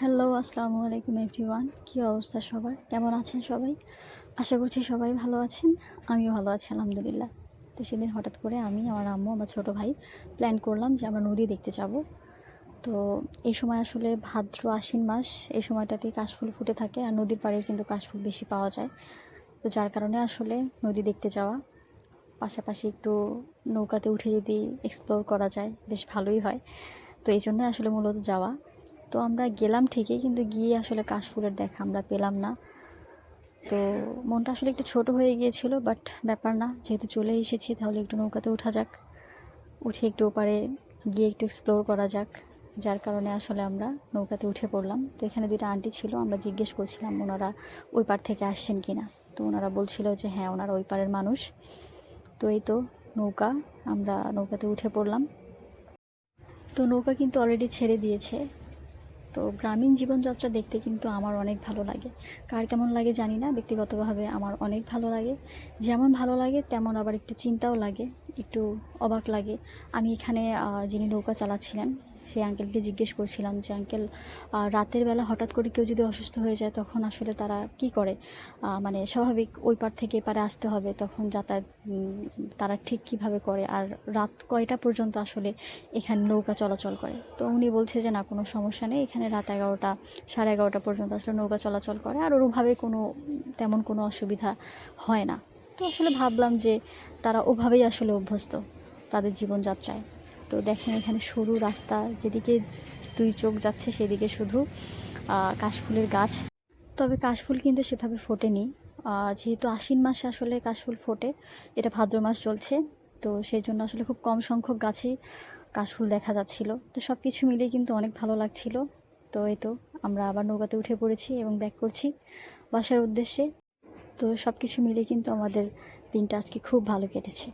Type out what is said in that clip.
Hello, আসসালামু আলাইকুম everyone. কী অবস্থা সবার? কেমন আছেন সবাই? আশা করছি সবাই ভালো আছেন। আমিও ভালো আছি, আলহামদুলিল্লাহ। তো সেদিন হঠাৎ করে আমি, আমার আম্মু, আমার ছোটো ভাই প্ল্যান করলাম যে আমরা নদী দেখতে যাব। তো এই সময় আসলে ভাদ্র, আশ্বিন মাস, এই সময়টাতে কাশফুল ফুটে থাকে আর নদীর পাড়ে কিন্তু কাশফুল বেশি পাওয়া যায়। তো যার কারণে আসলে নদী দেখতে যাওয়া। পাশাপাশি একটু নৌকাতে উঠে যদি এক্সপ্লোর করা যায়, বেশ ভালোই হয়। তো এই জন্যই আসলে মূলত যাওয়া। তো আমরা গেলাম ঠিকই, কিন্তু গিয়ে আসলে কাশফুলের দেখা আমরা পেলাম না। তো মনটা আসলে একটু ছোট হয়ে গিয়েছিল বাট ব্যাপার না, যেহেতু চলে এসেছি, তাহলে একটু নৌকাতে ওঠা যাক। উঠে একটু ওপারে গিয়ে একটু এক্সপ্লোর করা যাক, যার কারণে আসলে আমরা নৌকাতে উঠে পড়লাম। তো এখানে দুইটা আন্টি ছিল, আমরা জিজ্ঞেস করছিলাম ওনারা ওই পার থেকে আসছেন কি না তো ওনারা বলছিল যে হ্যাঁ ওনারা ওই পারের মানুষ। তো এই তো নৌকা, আমরা নৌকাতে উঠে পড়লাম। তো নৌকা কিন্তু অলরেডি ছেড়ে দিয়েছে। তো গ্রামীণ জীবনযাত্রা দেখতে কিন্তু আমার অনেক ভালো লাগে। কার কেমন লাগে জানি না, ব্যক্তিগতভাবে আমার অনেক ভালো লাগে। যেমন ভালো লাগে, তেমন আবার একটু চিন্তাও লাগে, একটু অবাক লাগে। আমি এখানে যিনি নৌকা চালাচ্ছিলেন সেই আঙ্কেলকে জিজ্ঞেস করছিলাম যে আঙ্কেল রাতের বেলা হঠাৎ করে কেউ যদি অসুস্থ হয়ে যায়, তখন আসলে তারা কি করে? মানে স্বাভাবিক ওই পার থেকে এপারে আসতে হবে, তখন যাতায়াত তারা ঠিক কীভাবে করে? আর রাত কয়টা পর্যন্ত আসলে এখানে নৌকা চলাচল করে? তো উনি বলছে যে, না, কোনো সমস্যা নেই, এখানে রাত এগারোটা, সাড়ে এগারোটা পর্যন্ত আসলে নৌকা চলাচল করে। আর ওরভাবে কোনো, তেমন কোনো অসুবিধা হয় না। তো আসলে ভাবলাম যে, তারা ওভাবেই আসলে অভ্যস্ত তাদের জীবনযাত্রায়। তো দেখেন এখানে সরু রাস্তা, যেদিকে দুই চোখ যাচ্ছে সেদিকে শুধু কাশফুলের গাছ। তবে কাশফুল কিন্তু সেভাবে ফোটেনি। যেহেতু আশ্বিন মাসে আসলে কাশফুল ফোটে, এটা ভাদ্র মাস চলছে, তো সেই জন্য আসলে খুব কম সংখ্যক গাছেই কাশফুল দেখা যাচ্ছিল। তো সব কিছু মিলিয়ে কিন্তু অনেক ভালো লাগছিল। তো এই তো, আমরা আবার নৌকাতে উঠে পড়েছি এবং ব্যাক করছি বাসার উদ্দেশ্যে। তো সব কিছু মিলে কিন্তু আমাদের দিনটা আজকে খুব ভালো কেটেছে।